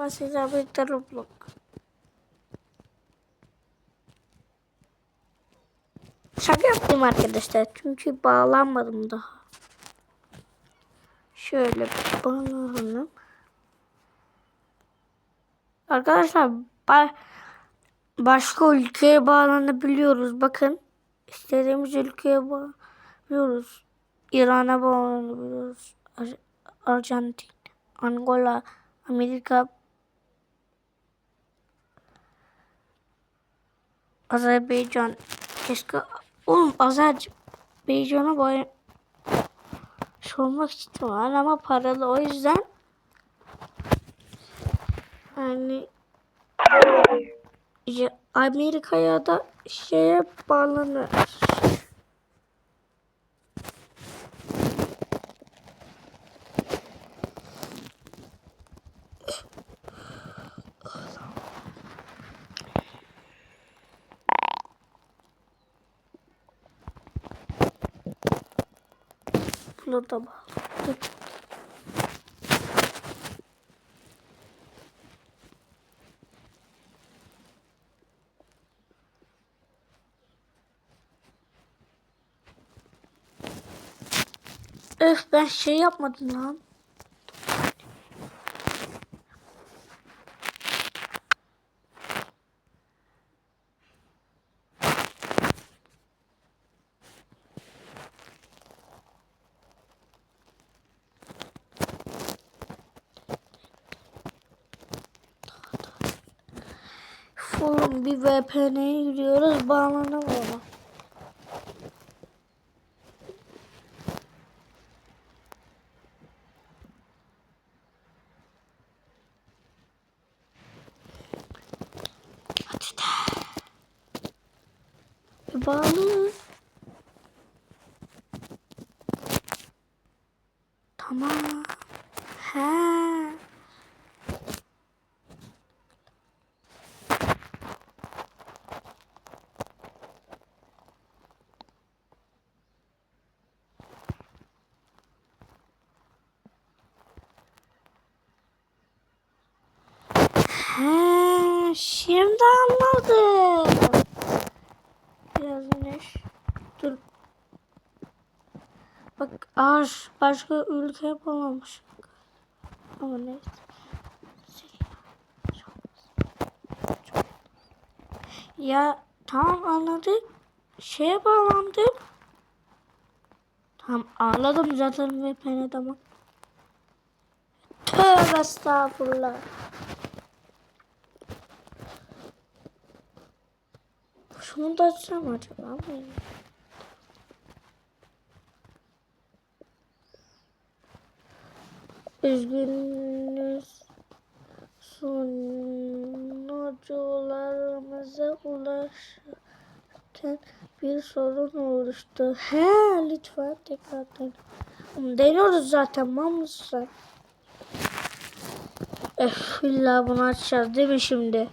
ben size birlikte Roblox. Şaka yaptım arkadaşlar. Çünkü bağlanmadım daha. Şöyle bağlanalım. Arkadaşlar ba- başka ülkeye bağlanabiliyoruz. Bakın. istediğimiz ülkeye bağlanabiliyoruz. İran'a bağlanabiliyoruz. Ar- Arjantin, Angola, Amerika, Azerbaycan. Keşke oğlum Azerbaycan'a bağlan sormak istiyorum ama paralı o yüzden yani ya Amerika'ya da şeye bağlanır. Buna da bağlı. Öf ben şey yapmadım lan. Oğlum bir VPN'ye giriyoruz bağlanamıyorum. Bağlı. Tamam. He. He, şimdi anladım. Biraz güneş. Dur. Bak ağaç başka ülke bulamamış. Ama neyse. Ya tamam anladık. Şeye bağlandım. Tamam anladım zaten VPN tamam. Tövbe estağfurullah. Şunu da açsam acaba mı? Üzgünüz sunucularımıza ulaşırken bir sorun oluştu. He lütfen tekrar deneyin. Deniyoruz zaten mısın? Eh illa bunu açacağız değil mi şimdi?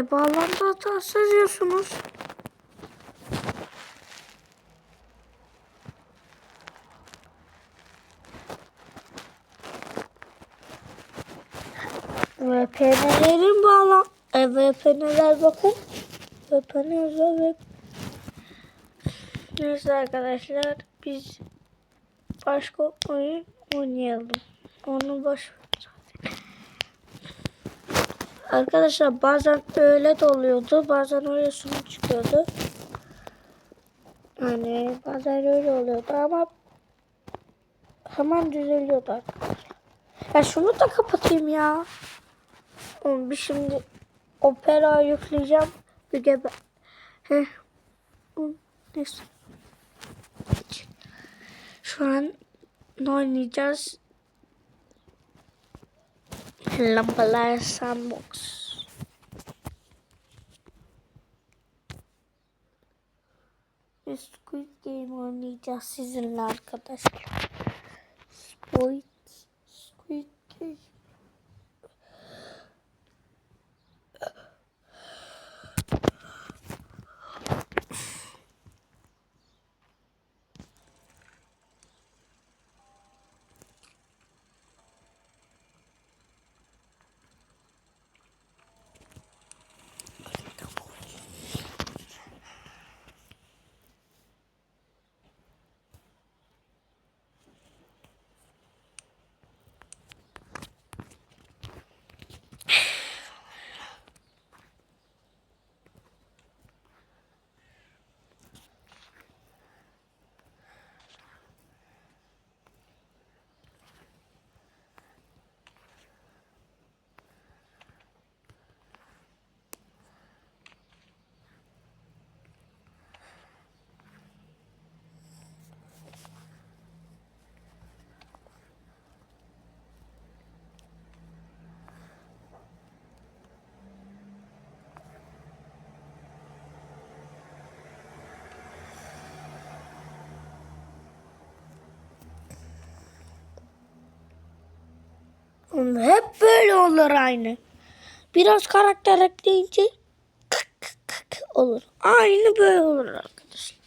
E bağlantı hatası yazıyorsunuz. VPN'lerin bağlan... E, VPN'ler bakın. VPN ve... Neyse arkadaşlar biz başka oyun oynayalım. Onu boş. Arkadaşlar bazen öyle de oluyordu. Bazen öyle sonu çıkıyordu. Yani bazen öyle oluyordu ama hemen düzeliyordu arkadaşlar. Ya şunu da kapatayım ya. Bir şimdi opera yükleyeceğim. Bir gebe. Şu an ne oynayacağız? Lambalar Sandbox. Biz Squid Game oynayacağız sizinle arkadaşlar. Squid, Squid Game. Hep böyle olur aynı. Biraz karakter ekleyince kık kık kık olur. Aynı böyle olur arkadaşlar.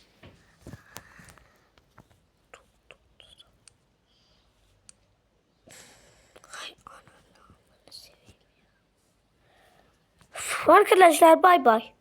Arkadaşlar bay bay.